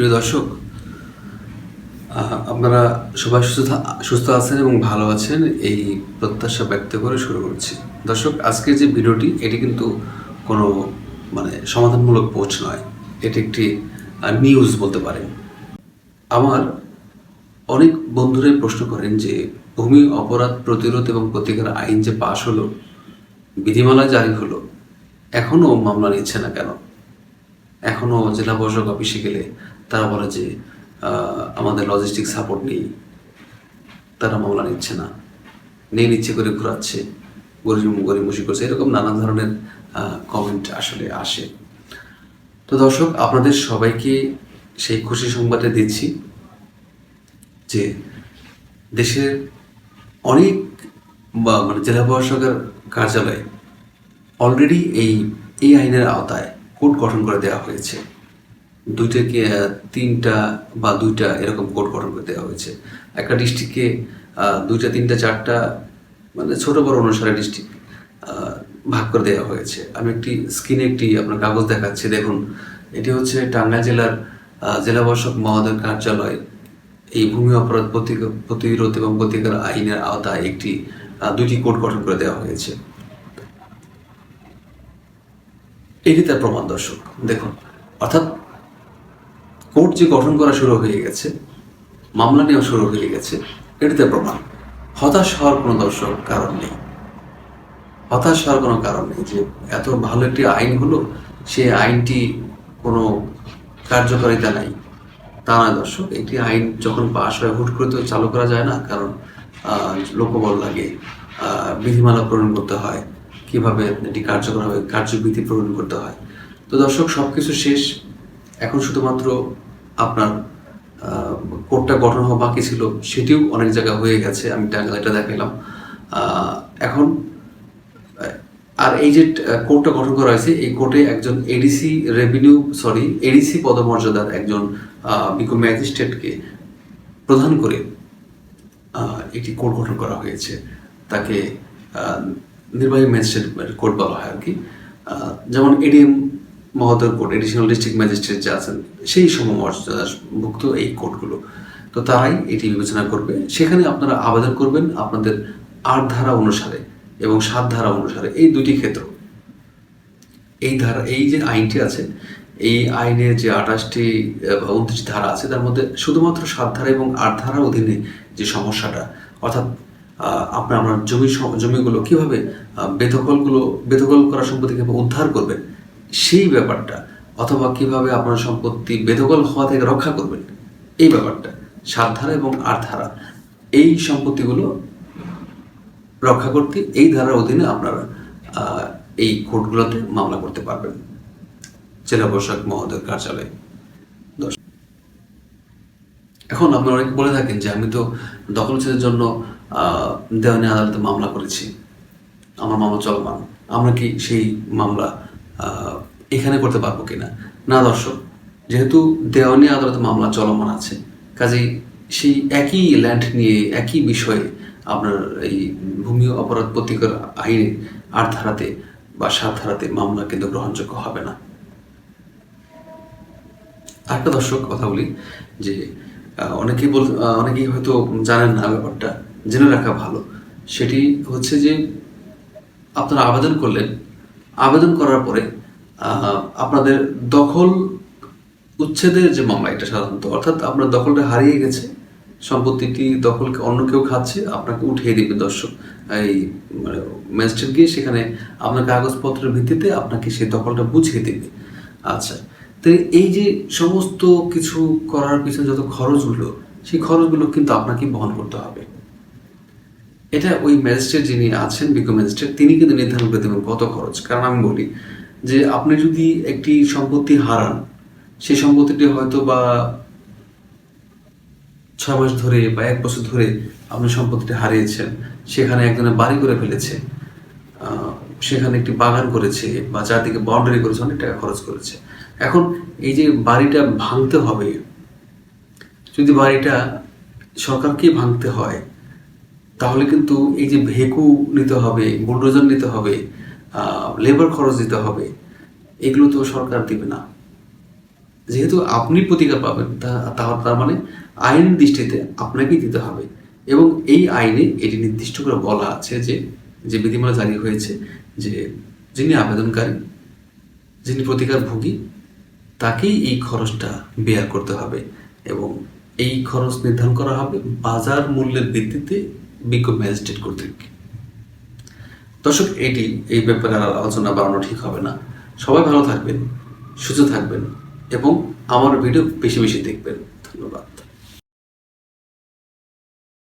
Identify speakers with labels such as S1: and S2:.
S1: প্রিয় দর্শক আপনারা সবাই সুস্থ সুস্থ আছেন এবং ভালো আছেন এই প্রত্যাশা ব্যক্ত করে শুরু করছি। দর্শক, আজকের যে ভিডিওটি, এটি কিন্তু কোনো মানে সমাধানমূলক পোস্ট নয়। এটি একটি নিউজ বলতে পারেন। আমার অনেক বন্ধুরাই প্রশ্ন করেন যে, ভূমি অপরাধ প্রতিরোধ এবং প্রতিকার আইন যে পাশ হলো, বিধিমালা জারি হলো এখনও মামলা নিচ্ছে না কেন? এখনও জেলা প্রশাসক অফিসে গেলে তারা বলে যে আমাদের লজিস্টিক সাপোর্ট নেই। তারা মামলা নিচ্ছে না। নিয়ে নিচ্ছে, করে ঘোরাচ্ছে। গরিব গরিব গরিমসি করছে এরকম নানা ধরনের কমেন্ট আসলে আসে। তো দর্শক, আপনাদের সবাইকে সেই খুশি সংবাদে দিচ্ছি যে, দেশের অনেক, বা মানে জেলা প্রশাসকের কার্যালয়ে অলরেডি এই এই আইনের আওতায় কোর্ট গঠন করে দেওয়া হয়েছে। দুইটা কি তিনটা বা দুইটা এরকম কোর্ট গঠন করে দেওয়া হয়েছে। একটা ডিস্ট্রিক্টকে দুইটা, তিনটা, চারটা মানে ছোট বড় অনুসারে ডিস্ট্রিক্ট ভাগ করে দেওয়া হয়েছে। আমি একটি স্ক্রিনে একটি আপনার কাগজ দেখাচ্ছি, দেখুন। এটি হচ্ছে টাঙ্গাইল জেলার জেলা প্রশাসক মহোদয়ের কার্যালয়। এই ভূমি অপরাধ প্রতিরোধ এবং প্রতিকার আইনের আওতায় একটি দুইটি কোর্ট গঠন করে দেওয়া হয়েছে। এটি তার প্রমাণ দর্শক, দেখুন। অর্থাৎ কোর্ট যে গঠন করা শুরু হয়ে গেছে, মামলা নেওয়া শুরু হয়ে গেছে এটি তার প্রমাণ। হতাশ হওয়ার কোনো দর্শক কারণ নেই। হতাশ হওয়ার কোনো কারণ নেই যে এত ভালো একটি আইন হলো, সেই আইনটি কোনো কার্যকারিতা নাই। তা নয় দর্শক, একটি আইন যখন পাশ হয় হুট করে তো চালু করা যায় না, কারণ লোকবল লাগে বিধিমালা প্রণয়ন করতে হয়, কীভাবে এটি কার্যকর হবে, কার্যবিধি প্রণয়ন করতে হয়। তো দর্শক সব কিছু শেষ। এখন শুধুমাত্র আপনার কোর্টটা গঠন হওয়া বাকি ছিল সেটিও অনেক জায়গা হয়ে গেছে আমি টাঙ্গাল এটা দেখাইলাম। আহ, এখন আর এই যে কোর্টটা গঠন করা হয়েছে এই কোর্টে একজন এডিসি রেভিনিউ সরি এডিসি পদমর্যাদার একজন বিজ্ঞ ম্যাজিস্ট্রেটকে প্রধান করে একটি কোর্ট গঠন করা হয়েছে। তাকে নির্বাহী ম্যাজিস্ট্রেট কোর্ট বলা হয় আর কি। যেমন এডিএম মহোদয় কোর্ট এডিশনাল ডিস্ট্রিক্ট ম্যাজিস্ট্রেট যে আছেন, সেই সমমর্যাদাভুক্ত এই কোর্টগুলো তো তারাই এটি বিবেচনা করবে। সেখানে আপনারা আবেদন করবেন আপনাদের আট ধারা অনুসারে এবং সাত ধারা অনুসারে এই দুটি ক্ষেত্র। এই ধারা, এই যে আইনটি আছে, এই আইনের যে আঠাশটি উনত্রিশ ধারা আছে, তার মধ্যে শুধুমাত্র সাত ধারা এবং আট ধারার অধীনে যে সমস্যাটা, অর্থাৎ আপনার আপনার জমি জমিগুলো কীভাবে বেদখলগুলো, বেদখল করা সম্পত্তি কীভাবে উদ্ধার করবেন সেই ব্যাপারটা অথবা কীভাবে আপনার সম্পত্তি বেদখল হওয়া থেকে রক্ষা করবেন এই ব্যাপারটা সাত ধারা এবং আট ধারা এই সম্পত্তিগুলো রক্ষা করতে এই ধারার অধীনে আপনারা এই কোর্টগুলোতে মামলা করতে পারবেন। জেলা প্রশাসক মহোদয়ের কার্যালয়ে। এখন আপনারা অনেকে বলে থাকেন যে আমি তো দখলচ্ছেদের জন্য আহ, দেওয়ানি আদালতে মামলা করেছি। আমার মামলা চলমান। আমরা কি সেই মামলা এখানে করতে পারব কিনা? না, দর্শক, যেহেতু দেওয়ানি আদালত মামলা চলমান আছে, কাজেই সেই একই ল্যান্ড নিয়ে, একই বিষয়ে আপনার এই ভূমি অপরাধ প্রতিকার আইনে আট ধারাতে বা সাত ধারাতে মামলা কিন্তু গ্রহণযোগ্য হবে না। আরেকটা দর্শক কথা বলি, যে অনেকেই বল অনেকেই হয়তো জানেন না ব্যাপারটা, জেনে রাখা ভালো। সেটি হচ্ছে যে, আপনারা আবেদন করলেন আবেদন করার পরে আপনাদের দখল উচ্ছেদের যে মামলা, এটা সাধারণত, অর্থাৎ আপনার দখলটা হারিয়ে গেছে, সম্পত্তিটি দখলকে অন্য কেউ খাচ্ছে, আপনাকে উঠিয়ে দিবে দর্শক, এই মানে ম্যাজিস্ট্রেট গিয়ে সেখানে আপনার কাগজপত্রের ভিত্তিতে আপনাকে সেই দখলটা বুঝিয়ে দিবে। আচ্ছা তো এই যে সমস্ত কিছু করার পিছনে যত খরচগুলো সেই খরচগুলো কিন্তু আপনাকে বহন করতে হবে। এটা ওই ম্যাজিস্ট্রেট যিনি আছেন, বিজ্ঞ ম্যাজিস্ট্রেট তিনি কিন্তু নির্ধারণ করে দেবেন কত খরচ। কারণ আমি বলি যে আপনি যদি একটি সম্পত্তি হারান, সেই সম্পত্তিটি হয়তো বা ছয় মাস ধরে বা এক বছর ধরে আপনি সম্পত্তিটি হারিয়েছেন, সেখানে একজনের বাড়ি করে ফেলেছে সেখানে একটি বাগান করেছে বা চারদিকে বাউন্ডারি করেছে, অনেক টাকা খরচ করেছে। এখন এই যে বাড়িটা ভাঙতে হবে, যদি বাড়িটা সরকারকেই ভাঙতে হয় তাহলে কিন্তু এই যে ভেকু নিতে হবে, বুলডোজার নিতে হবে লেবার খরচ দিতে হবে, এগুলো তো সরকার দিবে না। যেহেতু আপনি প্রতিকার পাবেন তার মানে আইনের দৃষ্টিতে আপনাকেই দিতে হবে। এবং এই আইনে এটি নির্দিষ্ট করে বলা আছে যে যে বিধিমালা জারি হয়েছে, যে যিনি আবেদনকারী, যিনি প্রতিকার ভোগী তাকেই এই খরচটা বেয়ার করতে হবে। এবং এই খরচ নির্ধারণ করা হবে বাজার মূল্যের ভিত্তিতে বিজ্ঞ ম্যাজিস্ট্রেট কর্তৃক। দর্শক, এটি এই ব্যাপারে আলোচনা বাড়ানো ঠিক হবে না। সবাই ভালো থাকবেন, সুস্থ থাকবেন এবং আমার ভিডিও বেশি বেশি দেখবেন। ধন্যবাদ।